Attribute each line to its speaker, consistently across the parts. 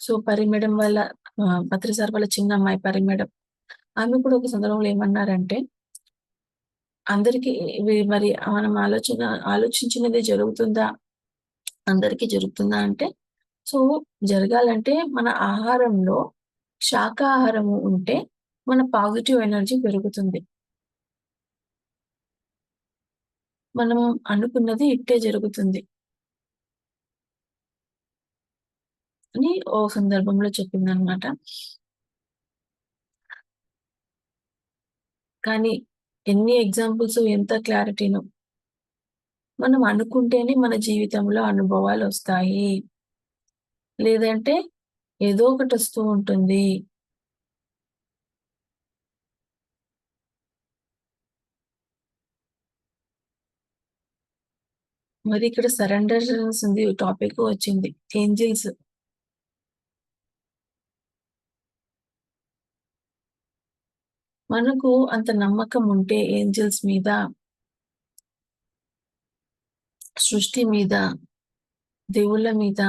Speaker 1: So పరి madam వాళ్ళ ఆహ్, సార్ వాళ్ళ చిన్న అమ్మాయి పరిమేడం ఆమె కూడా ఒక సందర్భంలో ఏమన్నారంటే అందరికీ మరి మనం ఆలోచన ఆలోచించినది జరుగుతుందా? అందరికీ జరుగుతుందా అంటే, సో జరగాలంటే మన ఆహారంలో శాకాహారము ఉంటే మన పాజిటివ్ ఎనర్జీ పెరుగుతుంది. మనం అనుకున్నది ఇట్టే జరుగుతుంది. అని ఓ సందర్భంలో చెప్పిందనమాట. కానీ ఎన్ని ఎగ్జాంపుల్స్ ఎంత క్లారిటీను మనం అనుకుంటేనే మన జీవితంలో అనుభవాలు వస్తాయి లేదంటే ఏదో ఒకటి వస్తూ ఉంటుంది. మరి ఇక్కడ సరెండర్ ఉంది టాపిక్ వచ్చింది. ఏంజిల్స్ మనకు అంత నమ్మకం ఉంటే ఏంజెల్స్ మీద సృష్టి మీద, దేవుళ్ళ మీద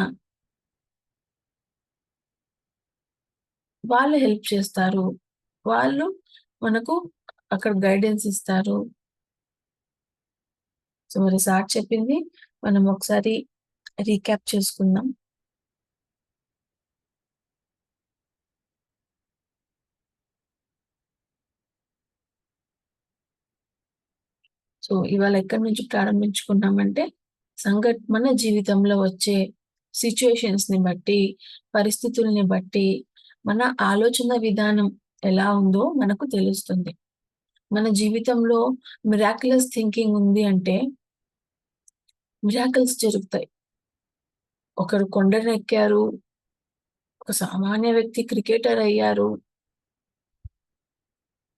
Speaker 1: వాళ్ళు హెల్ప్ చేస్తారు. వాళ్ళు మనకు అక్కడ గైడెన్స్ ఇస్తారు. సో, మరి సార్ చెప్పింది మనం ఒకసారి రీక్యాప్ చేసుకుందాం. సో, ఇవాళ ఎక్కడి నుంచి ప్రారంభించుకున్నామంటే, సంఘటన మన జీవితంలో వచ్చే సిట్యుయేషన్స్‌ని బట్టి, పరిస్థితుల్ని బట్టి, మన ఆలోచన విధానం ఎలా ఉందో మనకు తెలుస్తుంది. మన జీవితంలో మిరాకులస్ థింకింగ్ ఉంది అంటే మిరాకిల్స్ జరుగుతాయి. ఒకరు కొండనెక్కారు. ఒక సామాన్య వ్యక్తి క్రికెటర్ అయ్యారు.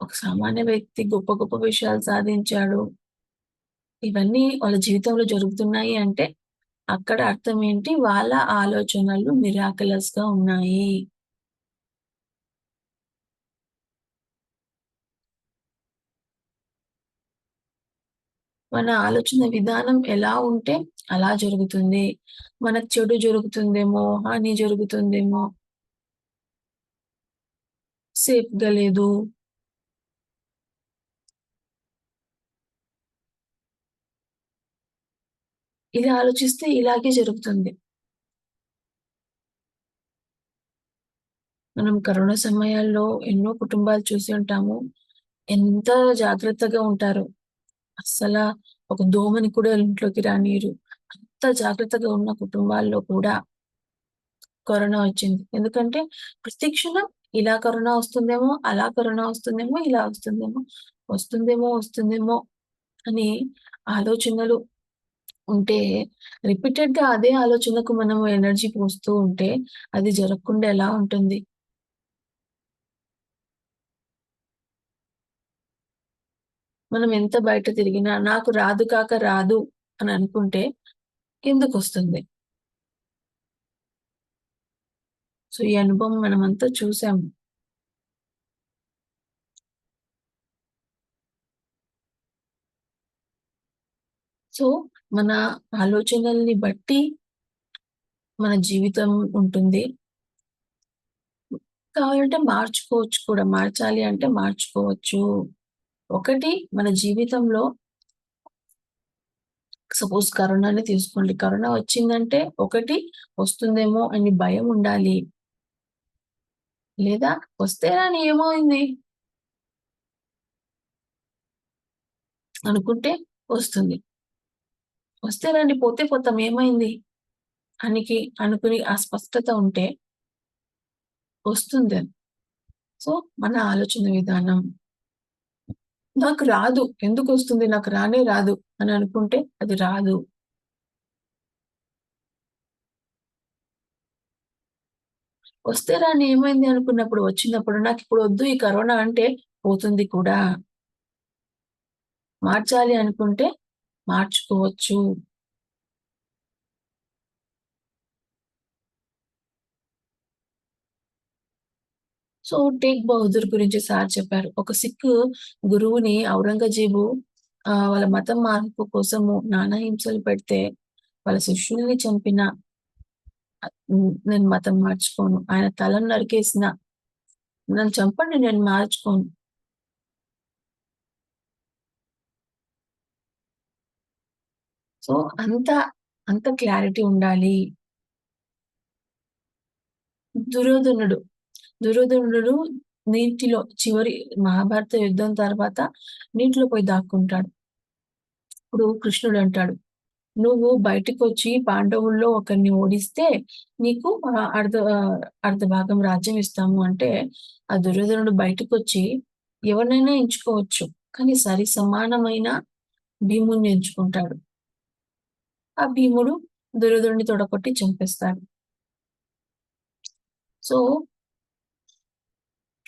Speaker 1: ఒక సామాన్య వ్యక్తి గొప్ప గొప్ప విషయాలు సాధించాడు. ఇవన్నీ వాళ్ళ జీవితంలో జరుగుతున్నాయి అంటే, అక్కడ అర్థం ఏంటి? వాళ్ళ ఆలోచనలు మిరాకిలస్‌గా ఉన్నాయి. మన ఆలోచన విధానం ఎలా ఉంటే అలా జరుగుతుంది. మనకు చెడు జరుగుతుందేమో, హాని జరుగుతుందేమో సేఫ్‌గా లేదు. ఇలా ఆలోచిస్తే ఇలాగే జరుగుతుంది. మనం కరోనా సమయాల్లో ఎన్నో కుటుంబాలు చూసి ఉంటాము. ఎంత జాగ్రత్తగా ఉంటారో. అసలు ఒక దోమని కూడా ఇంట్లోకి రానీరు అంత జాగ్రత్తగా ఉన్న కుటుంబాల్లో కూడా కరోనా వచ్చింది. ఎందుకంటే ప్రతి క్షణం ఇలా కరోనా వస్తుందేమో, అలా కరోనా వస్తుందేమో, ఇలా వస్తుందేమో, వస్తుందేమో, వస్తుందేమో అని ఆలోచనలు ఉంటే రిపీటెడ్‌గా అదే ఆలోచనకు మనం ఎనర్జీ పోస్తూ ఉంటే అది జరగకుండా ఎలా ఉంటుంది? మనం ఎంత బయట తిరిగినా నాకు రాదు కాక రాదు అని అనుకుంటే ఎందుకొస్తుంది? సో, ఈ అనుభవం మనమంతా చూసాము. సో, మన ఆలోచనల్ని బట్టి మన జీవితం ఉంటుంది. కావాలంటే మార్చుకోవచ్చు కూడా. మార్చాలి అంటే మార్చుకోవచ్చు. ఒకటి మన జీవితంలో సపోజ్ కరోనానే తీసుకోండి. కరోనా వచ్చిందంటే ఒకటి వస్తుందేమో అని భయం ఉండాలి. లేదా వస్తే రాని ఏమైంది? అనుకుంటే వస్తుంది. వస్తే రాని పోతే పోతాం ఏమైంది? అనికి అనుకుని ఆ స్పష్టత ఉంటే వస్తుంది సో, మన ఆలోచన విధానం. నాకు రాదు. ఎందుకు వస్తుంది నాకు రానే రాదు అని అనుకుంటే అది రాదు. వస్తే రాని ఏమైంది అనుకున్నప్పుడు వచ్చినప్పుడు నాకు ఇప్పుడు వద్దు ఈ కరోనా అంటే పోతుంది కూడా. మార్చాలి అనుకుంటే మార్చుకోవచ్చు. సో, టేక్ బహదూర్ గురించి సార్ చెప్పారు. ఒక సిక్ గురువుని ఔరంగజేబు వాళ్ళ మతం మార్పు కోసము నానా హింసలు పెడితే వాళ్ళ శిష్యుల్ని చంపిన నేను మతం మార్చుకోను ఆయన తలను నరికేసిన నన్ను చంపండి నేను మార్చుకోను సో అంత అంత క్లారిటీ ఉండాలి. దుర్యోధనుడు దుర్యోధనుడు నీటిలో చివరి మహాభారత యుద్ధం తర్వాత నీటిలో పోయి దాక్కుంటాడు. ఇప్పుడు కృష్ణుడు అంటాడు నువ్వు బయటకు వచ్చి పాండవుల్లో ఒకరిని ఓడిస్తే నీకు అర్ధ అర్ధ భాగం రాజ్యం ఇస్తాము. అంటే ఆ దుర్యోధనుడు బయటకు వచ్చి ఎవరినైనా ఎంచుకోవచ్చు కానీ సరి సమానమైన భీముని ఎంచుకుంటాడు. ఆ భీముడు దుర్యోధుడిని తొడగొట్టి చంపేస్తాడు. సో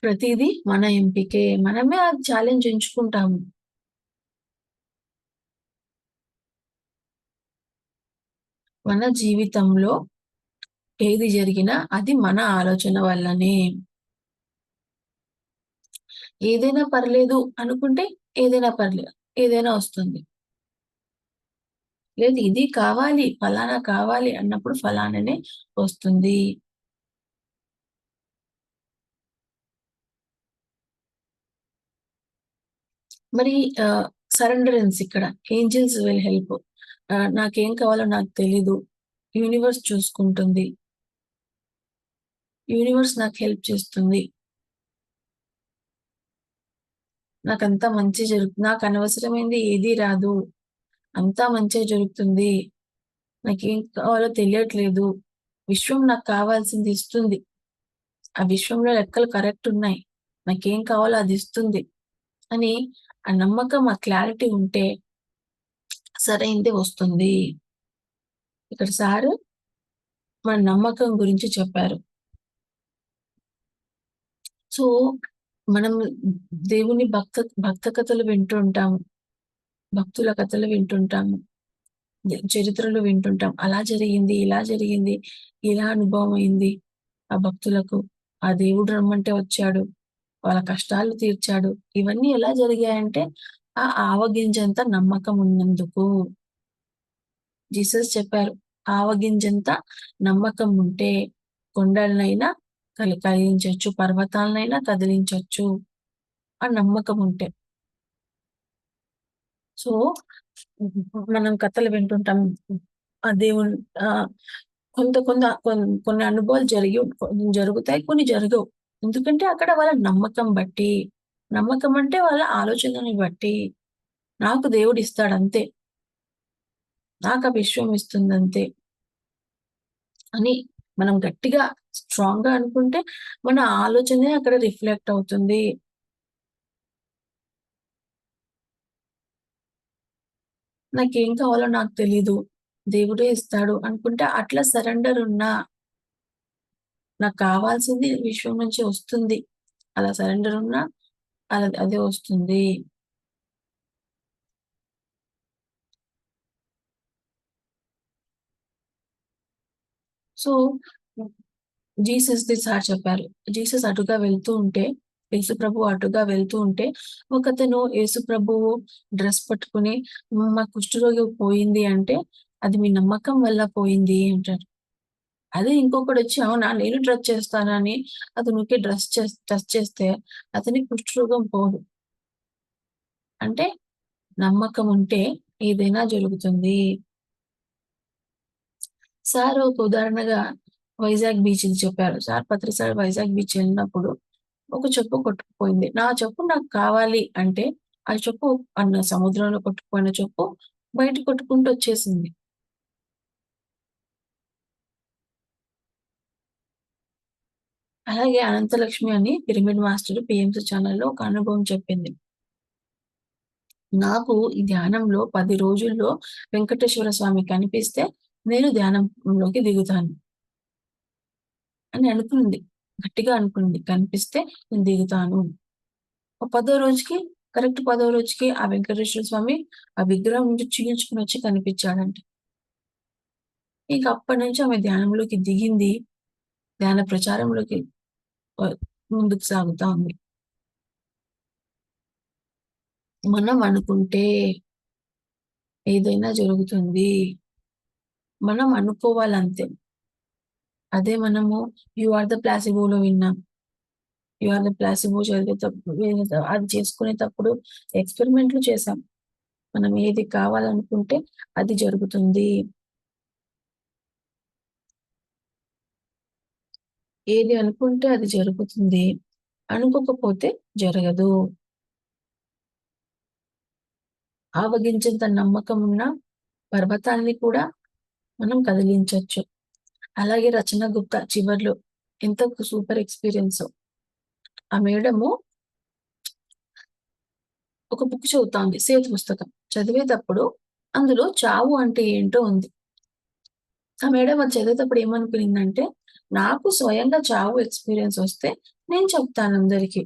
Speaker 1: ప్రతిదీ మన ఎంపికే. మనమే ఆ ఛాలెంజ్ ఎంచుకుంటాము. మన జీవితంలో ఏది జరిగినా అది మన ఆలోచన వల్లనే. ఏదైనా పర్లేదు అనుకుంటే ఏదైనా పర్లేదు ఏదైనా వస్తుంది. లేదు ఇది కావాలి ఫలానా కావాలి అన్నప్పుడు ఫలానానే వస్తుంది. మరి సరెండరెన్స్ ఇక్కడ ఏంజిల్స్ విల్ హెల్ప్. నాకేం కావాలో నాకు తెలీదు. యూనివర్స్ చూసుకుంటుంది. యూనివర్స్ నాకు హెల్ప్ చేస్తుంది. నాకంతా మంచి జరుగుతుంది నాకు అనవసరమైంది ఏది రాదు. అంతా మంచిగా జరుగుతుంది. నాకేం కావాలో తెలియట్లేదు. విశ్వం నాకు కావాల్సింది ఇస్తుంది. ఆ విశ్వంలో లెక్కలు కరెక్ట్ ఉన్నాయి. నాకేం కావాలో అది ఇస్తుంది. అని ఆ నమ్మకం ఆ క్లారిటీ ఉంటే సరైంది వస్తుంది. ఇక్కడ సారు మన నమ్మకం గురించి చెప్పారు. సో మనం దేవుని భక్త భక్త కథలు వింటుంటాము భక్తుల కథలు వింటుంటాము. చరిత్రలు వింటుంటాం. అలా జరిగింది ఇలా జరిగింది ఇలా అనుభవం అయింది. ఆ భక్తులకు ఆ దేవుడు రమ్మంటే వచ్చాడు వాళ్ళ కష్టాలు తీర్చాడు. ఇవన్నీ ఎలా జరిగాయంటే ఆ ఆవగింజంత నమ్మకం ఉన్నందుకు. జీసస్ చెప్పారు ఆవగింజంత నమ్మకం ఉంటే కొండలనైనా కలి కదిలించవచ్చు పర్వతాలనైనా కదిలించవచ్చు ఆ నమ్మకం ఉంటే. సో మనం కథలు వింటుంటాం. ఆ దేవుని కొంత కొంత కొన్ని అనుభవాలు జరిగి జరుగుతాయి కొన్ని జరగవు. ఎందుకంటే అక్కడ వాళ్ళ నమ్మకం బట్టి నమ్మకం అంటే వాళ్ళ ఆలోచనని బట్టి నాకు దేవుడు ఇస్తాడు అంతే నాకు ఆ విశ్వం ఇస్తుంది అంతే అని మనం గట్టిగా స్ట్రాంగ్గా అనుకుంటే మన ఆలోచనే అక్కడ రిఫ్లెక్ట్ అవుతుంది. నాకేం కావాలో నాకు తెలీదు. దేవుడే ఇస్తాడు అనుకుంటే అట్లా సరెండర్ ఉన్నా నాకు కావాల్సింది విశ్వం నుంచి వస్తుంది. అలా సరెండర్ ఉన్నా అలా అదే వస్తుంది. సో జీసస్ ది సార్ చెప్పారు. జీసస్ అటుగా వెళ్తూ ఉంటే యేసుప్రభు అటుగా వెళ్తూ ఉంటే ఒకతను యేసుప్రభువు డ్రెస్ పట్టుకుని మా కుష్ఠరోగి పోయింది అంటే అది మీ నమ్మకం వల్ల పోయింది అంటారు అదే ఇంకొకటి వచ్చి అవునా నేను డ్రెస్ చేస్తానని అతనికి డ్రెస్ డ్రెస్ చేస్తే అతనికి కుష్ఠరోగం పోదు. అంటే నమ్మకం ఉంటే ఏదైనా జరుగుతుంది. సార్ ఒక ఉదాహరణగా వైజాగ్ బీచ్ చెప్పారు. Sir Patri sir Vizag beach వెళ్ళినప్పుడు ఒక చెప్పు కొట్టుకుపోయింది. నా చెప్పు నాకు కావాలి అంటే ఆ చెప్పు అన్న సముద్రంలో కొట్టుకుపోయిన చెప్పు బయట కొట్టుకుంటూ వచ్చేసింది. అలాగే అనంతలక్ష్మి అని పిరమిడ్ మాస్టర్ పిఎంసి ఛానల్లో ఒక అనుభవం చెప్పింది. నాకు ఈ ధ్యానంలో పది రోజుల్లో వెంకటేశ్వర స్వామి కనిపిస్తే నేను ధ్యానంలోకి దిగుతాను అని అనుకుంది. గట్టిగా అనుకుంది కనిపిస్తే నేను దిగుతాను. పదో రోజుకి కరెక్ట్ పదో రోజుకి ఆ వెంకటేశ్వర స్వామి ఆ విగ్రహం నుంచి చీల్చుకుని వచ్చి కనిపించాడంట. ఇంక అప్పటి నుంచి ఆమె ధ్యానంలోకి దిగింది. ధ్యాన ప్రచారంలోకి ముందుకు సాగుతా ఉంది. మనం అనుకుంటే ఏదైనా జరుగుతుంది. మనం అనుకోవాలంతే. అదే మనము యు ఆర్ ద ప్లాసిబోలో విన్నాం. యు ఆర్ ద ప్లాసిబో చదివేటప్పుడు అది చేసుకునేటప్పుడు ఎక్స్పెరిమెంట్లు చేసాం మనం ఏది కావాలనుకుంటే అది జరుగుతుంది. ఏది అనుకుంటే అది జరుగుతుంది. అనుకోకపోతే జరగదు. ఆవగించేంత నమ్మకం ఉన్న పర్వతాన్ని కూడా మనం కదిలించవచ్చు అలాగే రచన గుప్తా చివర్లో ఎంత సూపర్ ఎక్స్పీరియన్స్. ఆ మేడము ఒక బుక్ చదువుతాంది సేతు పుస్తకం. చదివేటప్పుడు అందులో చావు అంటే ఏంటో ఉంది. ఆ మేడం అది చదివేటప్పుడు ఏమనుకునిందంటే నాకు స్వయంగా చావు ఎక్స్పీరియన్స్ వస్తే నేను చెప్తాను అందరికీ.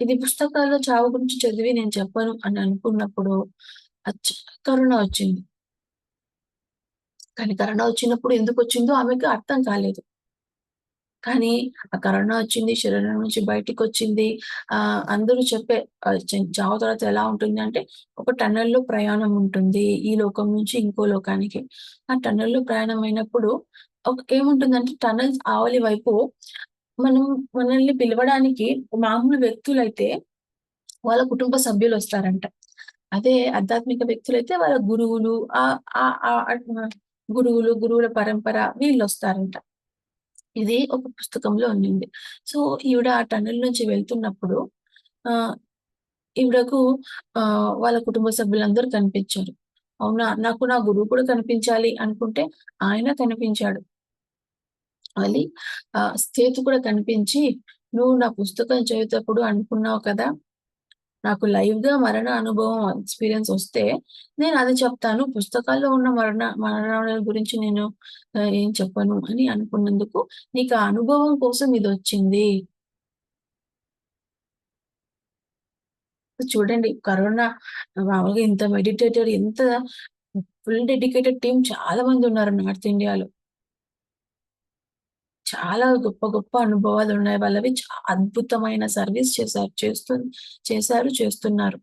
Speaker 1: ఇది పుస్తకాల్లో చావు గురించి చదివి నేను చెప్పను అని అనుకున్నప్పుడు కరోనా వచ్చింది. కానీ కరోనా వచ్చినప్పుడు ఎందుకు వచ్చిందో ఆమెకు అర్థం కాలేదు. కానీ ఆ కరోనా వచ్చింది శరీరం నుంచి బయటికి వచ్చింది. ఆ అందరూ చెప్పే చావు తర్వాత ఎలా ఉంటుంది అంటే ఒక టన్నెల్లో ప్రయాణం ఉంటుంది ఈ లోకం నుంచి ఇంకో లోకానికి. ఆ టన్నెల్లో ప్రయాణం అయినప్పుడు ఒక ఏముంటుందంటే టన్నెల్స్ ఆవలి వైపు మనం మనల్ని పిలవడానికి మామూలు వ్యక్తులైతే వాళ్ళ కుటుంబ సభ్యులు వస్తారంట అదే ఆధ్యాత్మిక వ్యక్తులైతే వాళ్ళ గురువులు ఆ గురువులు గురువుల పరంపర వీళ్ళు వస్తారంట ఇది ఒక పుస్తకంలో ఉండింది. సో ఈవిడ ఆ టన్నెల్ నుంచి వెళ్తున్నప్పుడు ఆ ఈవిడకు ఆ వాళ్ళ కుటుంబ సభ్యులందరూ కనిపించారు. అవునా? నాకు నా గురువు కూడా కనిపించాలి అనుకుంటే ఆయన కనిపించాడు. మళ్ళీ ఆ స్థేతు కూడా కనిపించి నువ్వు నా పుస్తకం చదివేటప్పుడు అనుకున్నావు కదా నాకు లైవ్గా మరణ అనుభవం ఎక్స్పీరియన్స్ వస్తే నేను అది చెప్తాను. పుస్తకాల్లో ఉన్న మరణ మరణాల గురించి నేను ఏం చెప్పను అని అనుకున్నందుకు నీకు ఆ అనుభవం కోసం ఇది వచ్చింది. చూడండి కరోనా మామూలుగా ఇంత మెడిటేటర్ ఎంత ఫుల్ డెడికేటెడ్ టీం చాలా మంది ఉన్నారు నార్త్ ఇండియాలో. చాలా గొప్ప గొప్ప అనుభవాలు ఉన్నాయి. వాళ్ళవి అద్భుతమైన సర్వీస్ చేశారు చేస్తు చేశారు చేస్తున్నారు.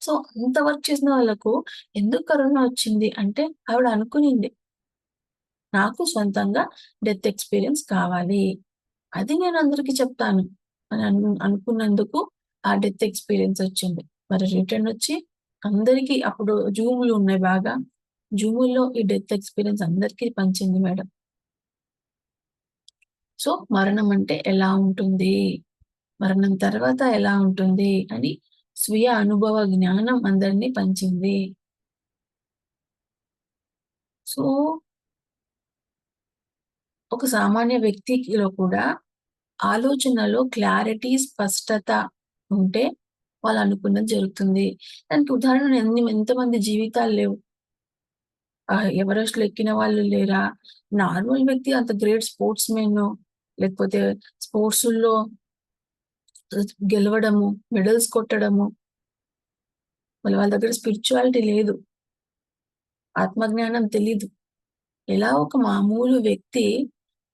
Speaker 1: సో అంత వర్క్ చేసిన వాళ్ళకు ఎందుకు కరోనా వచ్చింది అంటే ఆవిడ అనుకునింది. నాకు సొంతంగా డెత్ ఎక్స్పీరియన్స్ కావాలి. అది నేను అందరికి చెప్తాను. అని అనుకున్నందుకు ఆ డెత్ ఎక్స్పీరియన్స్ వచ్చింది. మరి రిటర్న్ వచ్చి అందరికీ అప్పుడు జూములు ఉన్నాయి బాగా. జూముల్లో ఈ డెత్ ఎక్స్పీరియన్స్ అందరికీ పంచింది మేడం. సో మరణం అంటే ఎలా ఉంటుంది? మరణం తర్వాత ఎలా ఉంటుంది? అని స్వీయ అనుభవ జ్ఞానం అందరినీ పంచింది. సో ఒక సామాన్య వ్యక్తిలో కూడా ఆలోచనలో క్లారిటీ స్పష్టత ఉంటే వాళ్ళు అనుకున్నది జరుగుతుంది. దానికి ఉదాహరణ ఎన్ని ఎంతమంది జీవితాలు లేవు. ఎవరెస్ట్ ఎక్కిన వాళ్ళు లేరా? నార్మల్ వ్యక్తి అంత గ్రేట్ స్పోర్ట్స్ మెన్ లేకపోతే స్పోర్ట్స్‌లో గెలవడము, మెడల్స్ కొట్టడము. వాళ్ళ వాళ్ళ దగ్గర స్పిరిచువాలిటీ లేదు. ఆత్మజ్ఞానం తెలీదు. ఎలా ఒక మామూలు వ్యక్తి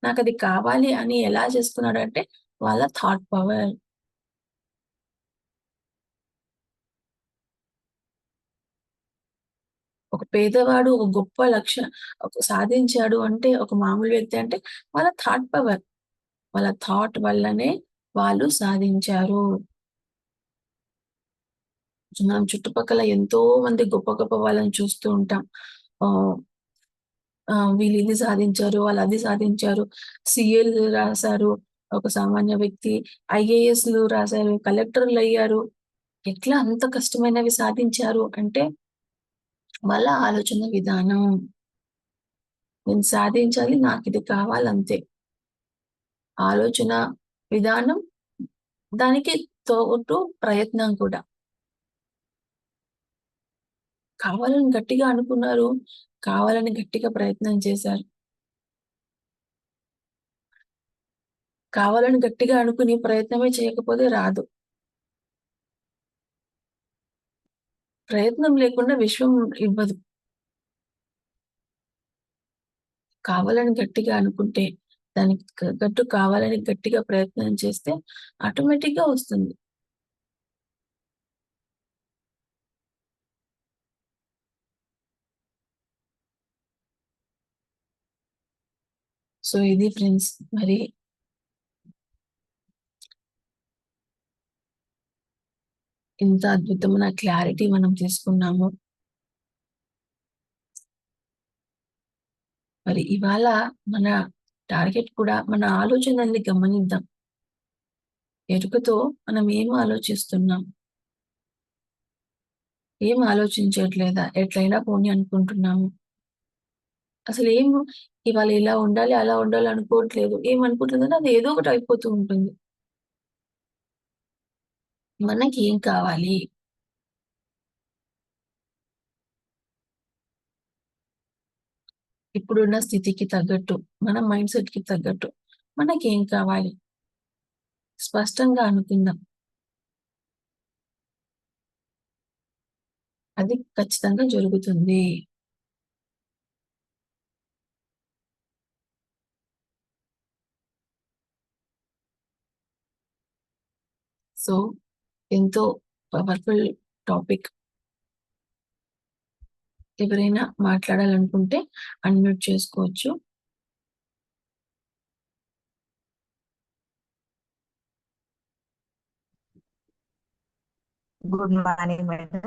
Speaker 1: నాకు అది కావాలి అని ఎలా చేసుకున్నాడంటే వాళ్ళ థాట్ పవర్. ఒక పేదవాడు ఒక గొప్ప లక్ష్యం సాధించాడు అంటే ఒక మామూలు వ్యక్తి అంటే వాళ్ళ థాట్ పవర్. వాళ్ళ థాట్ వల్లనే వాళ్ళు సాధించారు. మనం చుట్టుపక్కల ఎంతో మంది గొప్ప గొప్ప వాళ్ళని చూస్తూ ఉంటాం. వీళ్ళు ఇది సాధించారు, వాళ్ళు అది సాధించారు. సిఎల్ రాశారు. ఒక సామాన్య వ్యక్తి ఐఏఎస్‌లు రాశారు, కలెక్టర్లు అయ్యారు. ఎట్లా అంత కష్టమైనవి సాధించారు అంటే వాళ్ళ ఆలోచన విధానం. నేను సాధించాలి, నాకు ఇది కావాలంతే. ఆలోచన విధానం దానికి తోటు ప్రయత్నం కూడా. కావాలని గట్టిగా అనుకున్నారు. కావాలని గట్టిగా ప్రయత్నం చేశారు. కావాలని గట్టిగా అనుకుని ప్రయత్నమే చేయకపోతే రాదు. ప్రయత్నం లేకుండా విశ్వం ఇవ్వదు. కావాలని గట్టిగా అనుకుంటే దానికి గట్టు కావాలని గట్టిగా ప్రయత్నం చేస్తే ఆటోమేటిక్గా వస్తుంది. సో ఇది ఫ్రెండ్స్ మరి ఇంత అద్భుతమైన క్లారిటీ మనం తీసుకున్నాము మరి ఇవాళ మన టార్గెట్ కూడా మన ఆలోచనల్ని గమనిద్దాం. ఎరుకతో మనం ఏం ఆలోచిస్తున్నాం? ఏం ఆలోచించట్లేదా? ఎట్లయినా పోనీ అనుకుంటున్నాము. అసలు ఏం ఇవాళ ఇలా ఉండాలి అలా ఉండాలి అనుకోవట్లేదు. ఏం అది ఏదో ఒకటి అయిపోతూ ఉంటుంది. మనకి ఏం కావాలి? ఇప్పుడున్న స్థితికి తగ్గట్టు మన మైండ్ సెట్కి తగ్గట్టు మనకి ఏం కావాలి? స్పష్టంగా అనుకుందాం. అది ఖచ్చితంగా జరుగుతుంది. సో ఎంతో పవర్ఫుల్ టాపిక్. ఎవరైనా మాట్లాడాలనుకుంటే అన్మ్యూట్ చేసుకోవచ్చు.
Speaker 2: Good morning madam